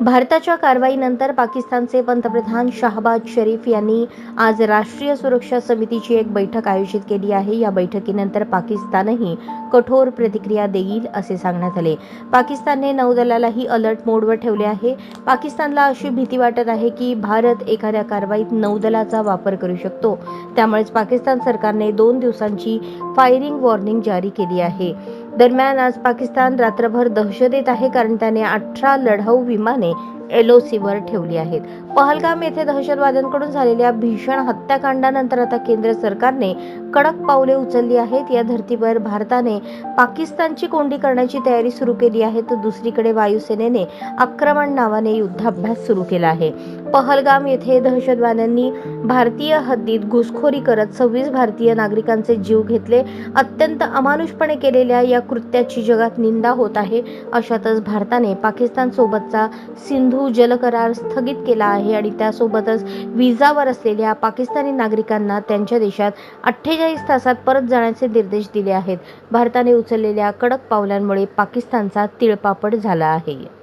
भारताच्या कारवाईनंतर पाकिस्तानचे पंतप्रधान शाहबाज शरीफ यांनी आज राष्ट्रीय सुरक्षा समितीची एक बैठक आयोजित केली आहे. या बैठकीनंतर पाकिस्तानही कठोर प्रतिक्रिया देईल असे सांगण्यात आले. पाकिस्तानने नौदलालाही अलर्ट मोडवर ठेवले आहे. पाकिस्तानला अशी भीती वाटत आहे की भारत एखाद्या कारवाईत नौदलाचा वापर करू शकतो. त्यामुळेच पाकिस्तान सरकारने दोन दिवसांची फायरिंग वॉर्निंग जारी केली आहे. दरम्यान आज पाकिस्तान रात्रभर दहशतीत आहे कारण त्याने अठरा लढाऊ विमाने एलओसीवर ठेवली आहेत. पहलगाम येथे दहशतवाद्यांकडून झालेल्या भीषण हत्याकांडानंतर आता केंद्र सरकारने कडक पावले उचलली आहेत. या धर्तीवर भारताने पाकिस्तानची कोंडी करण्याची तयारी सुरू केली आहे. तर दुसरीकडे वायुसेनेने आक्रमण नावाने युद्धाभ्यास सुरू केला आहे. पहलगाम येथे दहशतवाद्यांनी भारतीय हद्दीत घुसखोरी करत सव्वीस भारतीय नागरिकांचे जीव घेतले. अत्यंत अमानुषपणे केलेल्या या कृत्याची जगात निंदा होत आहे. अशातच भारताने पाकिस्तान सोबतचा सिंधू जल करार स्थगित केला आहे आणि त्यासोबतच विजावर असलेल्या पाकिस्तानी नागरिकांना त्यांच्या देशात अठ्ठेचाळीस तासात परत जाण्याचे निर्देश दिले आहेत. भारताने उचललेल्या कडक पावलांमुळे पाकिस्तानचा तिळपापड झाला आहे.